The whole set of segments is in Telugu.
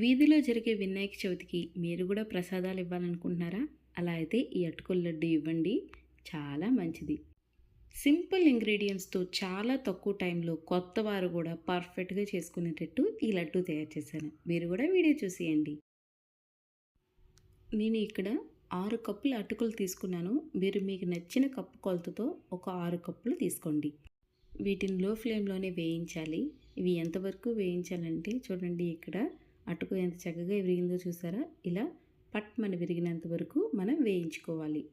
వీధిలో జరిగే వినాయక చవితికి మీరు కూడా ప్రసాదాలు ఇవ్వాలనుకుంటున్నారా? అలా అయితే ఈ అటుకుల లడ్డు ఇవ్వండి. చాలా మంచిది. సింపుల్ ఇంగ్రీడియంట్స్తో చాలా తక్కువ టైంలో కొత్త వారు కూడా పర్ఫెక్ట్గా చేసుకునేటట్టు ఈ లడ్డు తయారు చేశాను. మీరు కూడా వీడియో చూసేయండి. నేను ఇక్కడ ఆరు కప్పుల అటుకులు తీసుకున్నాను. మీరు మీకు నచ్చిన కప్పు కొలతతో ఒక ఆరు కప్పులు తీసుకోండి. వీటిని లో ఫ్లేమ్లోనే వేయించాలి. ఇవి ఎంతవరకు వేయించాలంటే చూడండి ఇక్కడ అటుకు ఎంత చక్కగా విరిగిందో చూసారా? ఇలా పట్మని విరిగినంత వరకు మనం వేయించుకోవాలి.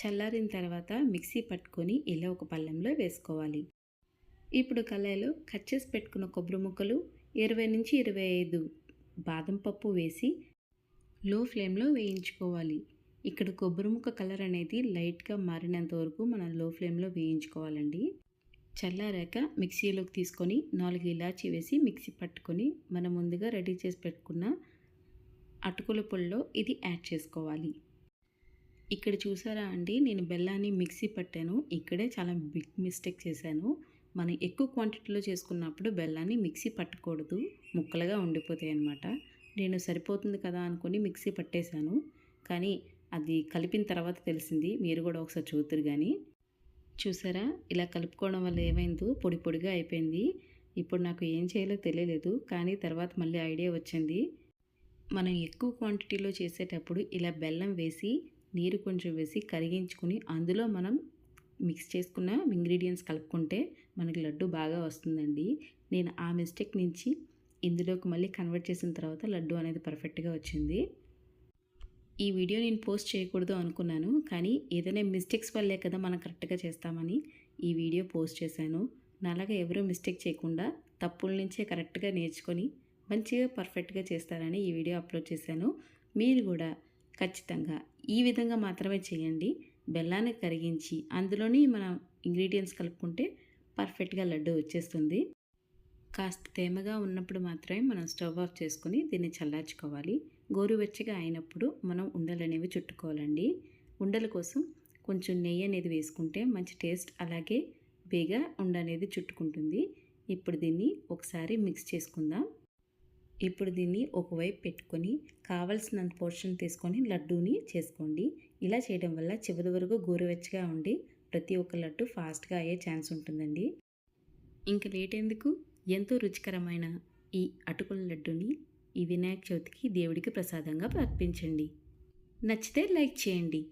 చల్లారిన తర్వాత మిక్సీ పట్టుకొని ఇలా ఒక పళ్ళెంలో వేసుకోవాలి. ఇప్పుడు కళాయిలో కట్ చేసి పెట్టుకున్న కొబ్బరి ముక్కలు ఇరవై నుంచి ఇరవై ఐదు బాదం పప్పు వేసి లో ఫ్లేమ్లో వేయించుకోవాలి. ఇక్కడ కొబ్బరి ముక్క కలర్ అనేది లైట్గా మారినంత వరకు మనం లో ఫ్లేమ్లో వేయించుకోవాలండి. చల్లారాక మిక్సీలోకి తీసుకొని నాలుగు ఇలాచీ వేసి మిక్సీ పట్టుకొని మనం ముందుగా రెడీ చేసి పెట్టుకున్న అటుకుల పొడిలో ఇది యాడ్ చేసుకోవాలి. ఇక్కడ చూసారా అండి నేను బెల్లాన్ని మిక్సీ పట్టాను. ఇక్కడే చాలా బిగ్ మిస్టేక్ చేశాను. మనం ఎక్కువ క్వాంటిటీలో చేసుకున్నప్పుడు బెల్లాన్ని మిక్సీ పట్టకూడదు. ముక్కలుగా ఉండిపోతాయి అన్నమాట. నేను సరిపోతుంది కదా అనుకొని మిక్సీ పట్టేశాను. కానీ అది కలిపిన తర్వాత తెలిసింది మీరు కూడా ఒకసారి చూతురు కానీ చూసారా? ఇలా కలుపుకోవడం వల్ల ఏమైందో? పొడి పొడిగా అయిపోయింది. ఇప్పుడు నాకు ఏం చేయాలో తెలియలేదు. కానీ తర్వాత మళ్ళీ ఐడియా వచ్చింది. మనం ఎక్కువ క్వాంటిటీలో చేసేటప్పుడు ఇలా బెల్లం వేసి నీరు కొంచెం వేసి కరిగించుకుని అందులో మనం మిక్స్ చేసుకున్న ఇంగ్రీడియంట్స్ కలుపుకుంటే మనకి లడ్డు బాగా వస్తుందండి. నేను ఆ మిస్టేక్ నుంచి ఇందులోకి మళ్ళీ కన్వర్ట్ చేసిన తర్వాత లడ్డు అనేది పర్ఫెక్ట్గా వచ్చింది. ఈ వీడియో నేను పోస్ట్ చేయకూడదు అనుకున్నాను కానీ ఏదైనా మిస్టేక్స్ వల్లే కదా మనం కరెక్ట్గా చేస్తామని ఈ వీడియో పోస్ట్ చేశాను. నాలాగా ఎవరూ మిస్టేక్ చేయకుండా తప్పుల నుంచే కరెక్ట్గా నేర్చుకొని మంచిగా పర్ఫెక్ట్గా చేస్తారని ఈ వీడియో అప్లోడ్ చేశాను. మీరు కూడా ఖచ్చితంగా ఈ విధంగా మాత్రమే చేయండి. బెల్లాన్ని కరిగించి అందులోని మనం ఇంగ్రీడియంట్స్ కలుపుకుంటే పర్ఫెక్ట్గా లడ్డు వచ్చేస్తుంది. కాస్త తేమగా ఉన్నప్పుడు మాత్రమే మనం స్టవ్ ఆఫ్ చేసుకొని దీన్ని చల్లార్చుకోవాలి. గోరువెచ్చగా అయినప్పుడు మనం ఉండలు అనేవి చుట్టుకోవాలండి. ఉండల కోసం కొంచెం నెయ్యి అనేది వేసుకుంటే మంచి టేస్ట్ అలాగే బేగా ఉండ అనేది చుట్టుకుంటుంది. ఇప్పుడు దీన్ని ఒకసారి మిక్స్ చేసుకుందాం. ఇప్పుడు దీన్ని ఒకవైపు పెట్టుకొని కావలసినంత పోర్షన్ తీసుకొని లడ్డూని చేసుకోండి. ఇలా చేయడం వల్ల చివరి వరకు గోరువెచ్చగా ఉండి ప్రతి ఒక్క లడ్డు ఫాస్ట్గా అయ్యే ఛాన్స్ ఉంటుందండి. ఇంకా లేట్ ఎందుకు? ఎంతో రుచికరమైన ఈ అటుకుల లడ్డూని ఈ వినాయక చవితికి దేవుడికి ప్రసాదంగా అర్పించండి. నచ్చితే లైక్ చేయండి.